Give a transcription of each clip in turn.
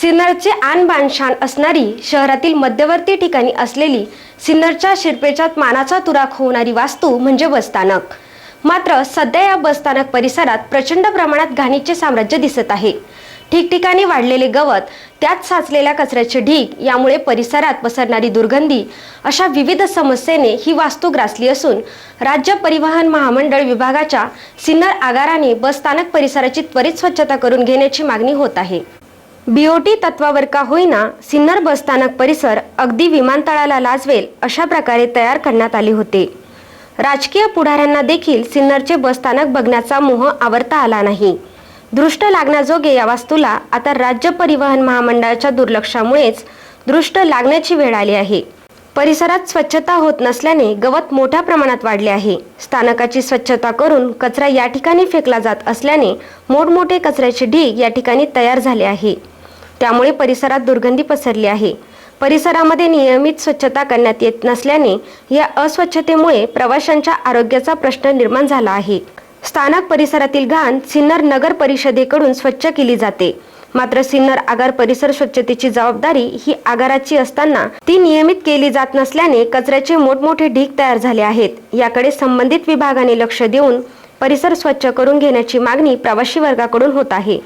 सिन्नरचे आनबान शान असणारी शहरातील मध्यवर्ती ठिकाणी असलेली सिन्नरच्या शिरपेच्यात मानाचा तुराक होणारी वास्तू म्हणजे बसस्थानक मात्र सध्या या बसस्थानक परिसरात प्रचंड प्रमाणात घाणीचे साम्राज्य दिसत आहे. ठिकठिकाणी वाढलेले गवत त्यात साचलेल्या कचऱ्याचे ढीग यामुळे परिसरात पसरणारी दुर्गंधी अशा विविध समस्येने ही वास्तू ग्रासली असून राज्य परिवहन महामंडळ विभागाच्या सिन्नर आगाराने बसस्थानक परिसराची त्वरित स्वच्छता करून घेण्याची मागणी होत आहे. बीओटी तत्वावर का होईना सिन्नर बसस्थानक परिसर अगदी विमानतळाला लाजवेल अशा प्रकारे तयार करण्यात आले होते. राजकीय पुढाऱ्यांना देखील सिन्नरचे बसस्थानक बघण्याचा मोह आवरता आला नाही. दृष्ट लागण्याजोगे या वास्तूला आता राज्य परिवहन महामंडळाच्या दुर्लक्षामुळेच दृष्ट लागण्याची वेळ आली आहे. परिसरात स्वच्छता होत नसल्याने गवत मोठ्या प्रमाणात वाढले आहे. स्थानकाची स्वच्छता करून कचरा या ठिकाणी फेकला जात असल्याने मोठमोठे कचऱ्याचे ढीग या ठिकाणी तयार झाले आहे. त्यामुळे परिसरात दुर्गंधी पसरली आहे. परिसरामध्ये नियमित स्वच्छता करण्यात येत नसल्याने या अस्वच्छतेमुळे प्रवाशांच्या आरोग्याचा प्रश्न निर्माण झाला आहे. स्थानक परिसरातील घाण सिन्नर नगर परिषदेकडून स्वच्छ केली जाते. मात्र सिन्नर आगार परिसर स्वच्छतेची जबाबदारी ही आगाराची असताना ती नियमित केली जात नसल्याने कचऱ्याचे मोठमोठे ढीग तयार झाले आहेत. याकडे संबंधित विभागाने लक्ष देऊन परिसर स्वच्छ करून घेण्याची मागणी प्रवाशी वर्गाकडून होत आहे.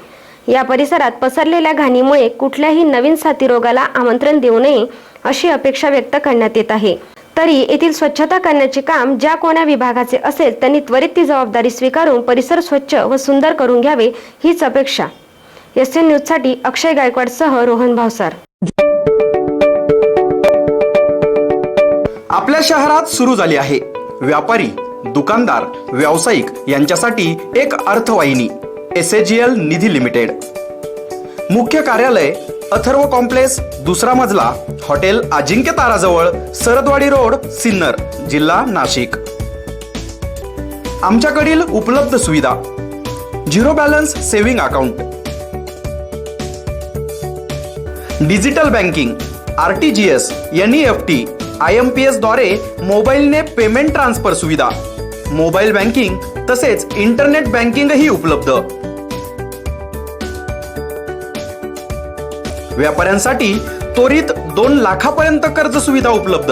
या परिसरात पसरलेल्या घाणीमुळे कुठल्याही नवीन साथीरोगाला आमंत्रण देऊ नये अशी अपेक्षा व्यक्त करण्यात येत आहे. तरी येथील स्वच्छता करण्याचे काम ज्या कोण्या विभागाचे असेल त्यांनी त्वरित ती जबाबदारी स्वीकारून परिसर स्वच्छ व सुंदर करून घ्यावे हीच अपेक्षा. एस एन न्यूजसाठी अक्षय गायकवाडसह रोहन भावसार. आपल्या शहरात सुरू झाली आहे. व्यापारी दुकानदार व्यावसायिक यांच्यासाठी एक अर्थवाहिनी. S L Nidhi limited. मुख्य कार्यालय अथर्व कॉम्प्लेक्स दुसरा मजला हॉटेल अजिंक्य ताराजवळ सरदवाडी रोड सिन्नर जिल्हा नाशिक. आमच्याकडील उपलब्ध सुविधा zero balance saving account. Digital banking R T G S N E F T I M P द्वारे मोबाईलने पेमेंट ट्रान्सफर सुविधा. मोबाईल बँकिंग तसेच इंटरनेट बँकिंगही उपलब्ध. व्यापाऱ्यांसाठी त्वरित दोन लाखापर्यंत कर्ज सुविधा उपलब्ध.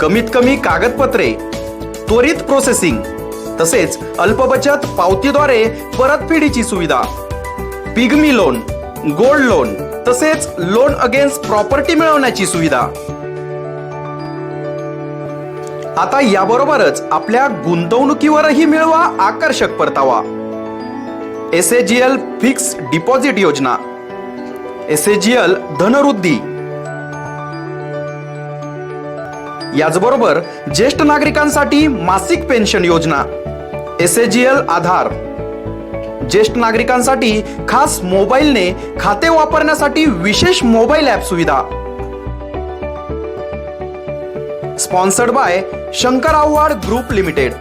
कमीत कमी कागदपत्रे त्वरित प्रोसेसिंग तसेच अल्पबचत पावतीद्वारे परतफेडीची सुविधा. पिगमी लोन गोल्ड लोन तसेच लोन अगेन्स्ट प्रॉपर्टी मिळवण्याची सुविधा. आता याबरोबरच आपल्या गुंतवणुकीवरही मिळवा आकर्षक परतावा. S A G L fix deposit योजना. एसएजीएल धनवृद्धी याचबरोबर ज्येष्ठ नागरिकांसाठी मासिक पेन्शन योजना एसएजीएल आधार. ज्येष्ठ नागरिकांसाठी खास मोबाईलने खाते वापरण्यासाठी विशेष मोबाईल ॲप सुविधा. Sponsored by Shankar Awhad group limited.